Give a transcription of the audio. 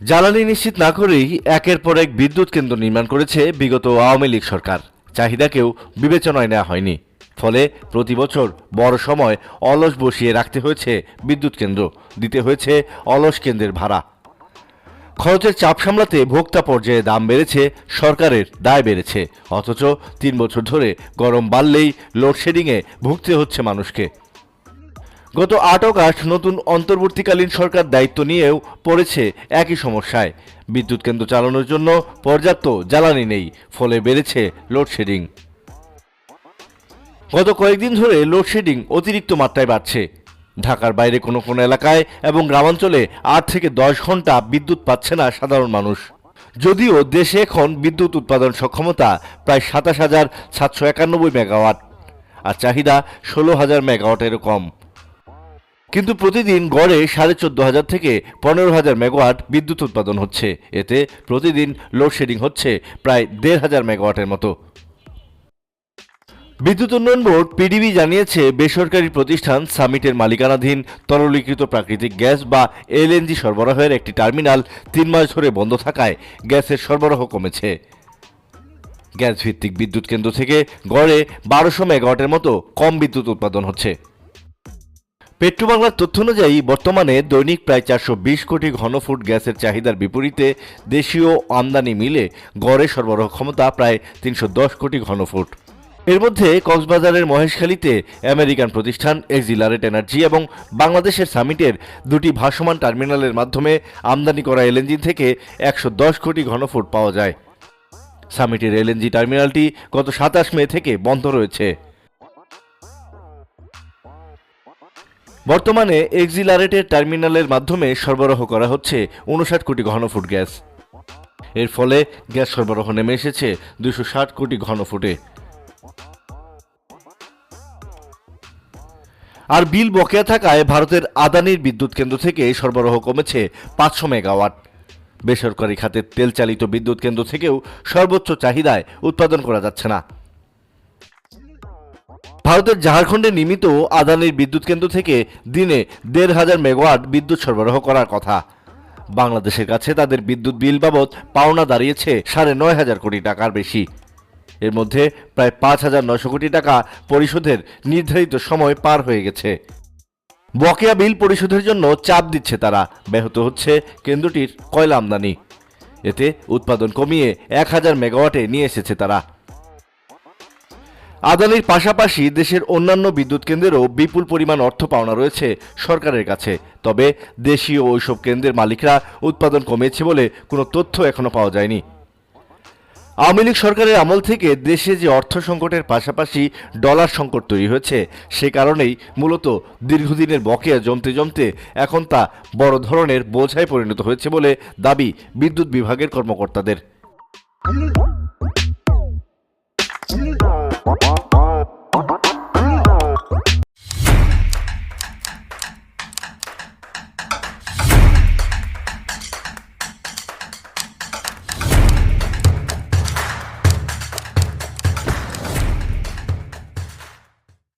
জ্বালানি নিশ্চিত না করেই একের পর এক বিদ্যুৎ কেন্দ্র নির্মাণ করেছে বিগত আওয়ামী লীগ সরকার। চাহিদাকেও বিবেচনায় নেওয়া হয়নি। ফলে প্রতি বছর বড় সময় অলস বসিয়ে রাখতে হয়েছে বিদ্যুৎ কেন্দ্র, দিতে হয়েছে অলস কেন্দ্রের ভাড়া। খরচের চাপ সামলাতে ভোক্তা পর্যায়ে দাম বেড়েছে, সরকারের দায় বেড়েছে। অথচ তিন বছর ধরে গরম বাড়লেই লোডশেডিংয়ে ভুগতে হচ্ছে মানুষকে। গত আট অগাস্ট নতুন অন্তর্বর্তীকালীন সরকার দায়িত্ব নিয়েও পড়েছে একই সমস্যায়। বিদ্যুৎ কেন্দ্র চালানোর জন্য পর্যাপ্ত জ্বালানি নেই, ফলে বেড়েছে লোডশেডিং। গত কয়েকদিন ধরে লোডশেডিং অতিরিক্ত মাত্রায় বাড়ছে। ঢাকার বাইরে কোনো কোনো এলাকায় এবং গ্রামাঞ্চলে আট থেকে দশ ঘণ্টা বিদ্যুৎ পাচ্ছে না সাধারণ মানুষ। যদিও দেশে এখন বিদ্যুৎ উৎপাদন সক্ষমতা প্রায় সাতাশ হাজার সাতশো একানব্বই মেগাওয়াট। আর চাহিদা ষোলো হাজার মেগাওয়াটেরও কম। কিন্তু প্রতিদিন গড়ে সাড়ে চোদ্দ হাজার থেকে পনেরো হাজার মেগাওয়াট বিদ্যুৎ উৎপাদন হচ্ছে। এতে প্রতিদিন লোডশেডিং হচ্ছে প্রায় দেড় হাজার মেগাওয়াটের মতো। বিদ্যুৎ উন্নয়ন বোর্ড পিডিবি জানিয়েছে, বেসরকারি প্রতিষ্ঠান সামিটের মালিকানাধীন তরলীকৃত প্রাকৃতিক গ্যাস বা এলএনজি সরবরাহের একটি টার্মিনাল তিন মাস ধরে বন্ধ থাকায় গ্যাসের সরবরাহ কমেছে। গ্যাস ভিত্তিক বিদ্যুৎ কেন্দ্র থেকে গড়ে বারোশো মেগাওয়াটের মতো কম বিদ্যুৎ উৎপাদন হচ্ছে। পেট্রোবাংলার তথ্য অনুযায়ী, বর্তমানে দৈনিক প্রায় চারশো বিশ কোটি ঘনফুট গ্যাসের চাহিদার বিপরীতে দেশীয় আমদানি মিলে গড়ে সরবরাহ ক্ষমতা প্রায় তিনশো দশ কোটি ঘনফুট। এর মধ্যে কক্সবাজারের মহেশখালীতে আমেরিকান প্রতিষ্ঠান এক্সিলারেট এনার্জি এবং বাংলাদেশের সামিটের দুটি ভাসমান টার্মিনালের মাধ্যমে আমদানি করা এলএনজি থেকে একশো দশ কোটি ঘনফুট পাওয়া যায়। সামিটের এলএনজি টার্মিনালটি গত সাতাশ মে থেকে বন্ধ রয়েছে। বর্তমানে এক্সিলারেটের টার্মিনালের মাধ্যমে সরবরাহ করা হচ্ছে উনষাট কোটি ঘনফুট গ্যাস। এর ফলে গ্যাস সরবরাহ নেমে এসেছে দুশো ষাট কোটি ঘনফুটে আর বিল বকেয়া থাকায় ভারতের আদানির বিদ্যুৎ কেন্দ্র থেকে সরবরাহ কমেছে পাঁচশো মেগাওয়াট। বেসরকারি খাতের তেল চালিত বিদ্যুৎ কেন্দ্র থেকেও সর্বোচ্চ চাহিদায় উৎপাদন করা যাচ্ছে না। ভারতের ঝাড়খণ্ডে নির্মিত আদানির বিদ্যুৎ কেন্দ্র থেকে দিনে দেড় হাজার মেগাওয়াট বিদ্যুৎ সরবরাহ করার কথা। বাংলাদেশের কাছে তাদের বিদ্যুৎ বিল বাবদ পাওনা দাঁড়িয়েছে সাড়ে নয় হাজার কোটি টাকার বেশি। এর মধ্যে প্রায় পাঁচ হাজার নশো কোটি টাকা পরিশোধের নির্ধারিত সময় পার হয়ে গেছে। বকেয়া বিল পরিশোধের জন্য চাপ দিচ্ছে তারা। ব্যাহত হচ্ছে কেন্দ্রটির কয়লা আমদানি। এতে উৎপাদন কমিয়ে এক হাজার মেগাওয়াটে নিয়ে এসেছে তারা। আদানির পাশাপাশি দেশের অন্যান্য বিদ্যুৎ কেন্দ্রেরও বিপুল পরিমাণ অর্থ পাওনা রয়েছে সরকারের কাছে। তবে দেশীয় ওইসব কেন্দ্রের মালিকরা উৎপাদন কমেছে বলে কোনো তথ্য এখনও পাওয়া যায়নি। আওয়ামী লীগ সরকারের আমল থেকে দেশে যে অর্থ সংকটের পাশাপাশি ডলার সংকট তৈরি হয়েছে, সে কারণেই মূলত দীর্ঘদিনের বকেয়া জমতে জমতে এখন তা বড় ধরনের বোঝায় পরিণত হয়েছে বলে দাবি বিদ্যুৎ বিভাগের কর্মকর্তাদের। What?